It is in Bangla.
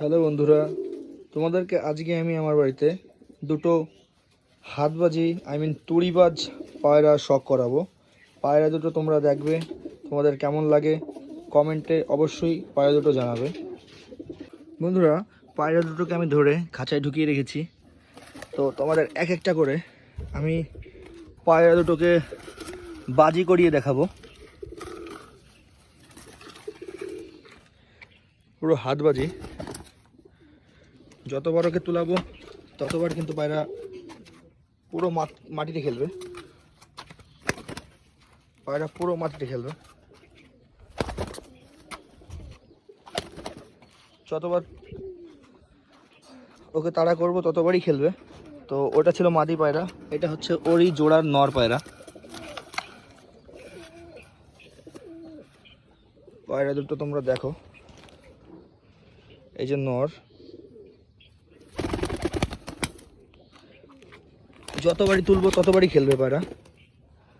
হ্যালো বন্ধুরা, তোমাদেরকে আজকে আমি আমার বাড়িতে দুটো হাতবাজি আই মিন তুড়িবাজ পায়রা শখ করাবো। পায়রা দুটো তোমরা দেখবে, তোমাদের কেমন লাগে, কমেন্টে অবশ্যই পায়রা দুটো জানাবে। বন্ধুরা, পায়রা দুটোকে আমি ধরে খাঁচায় ঢুকিয়ে রেখেছি। তো তোমাদের এক একটা করে আমি পায়রা দুটোকে বাজি করিয়ে দেখাবো। পুরো হাতবাজি যতবার ওকে তুলাবো ততবার কিন্তু পায়রা পুরো মাট- মাটিতে খেলবে। পায়রা পুরো মাটিতে খেলবে। যতবার ওকে তাড়া করব ততবারই খেলবে। তো ওটা ছিল মাদি পায়রা। এটা হচ্ছে ওরই জোড়ার নর পায়রা। পায়রা দুটো তোমরা দেখো। এই যে নর। যতবারই তুলবো ততবারই খেলবে পায়রা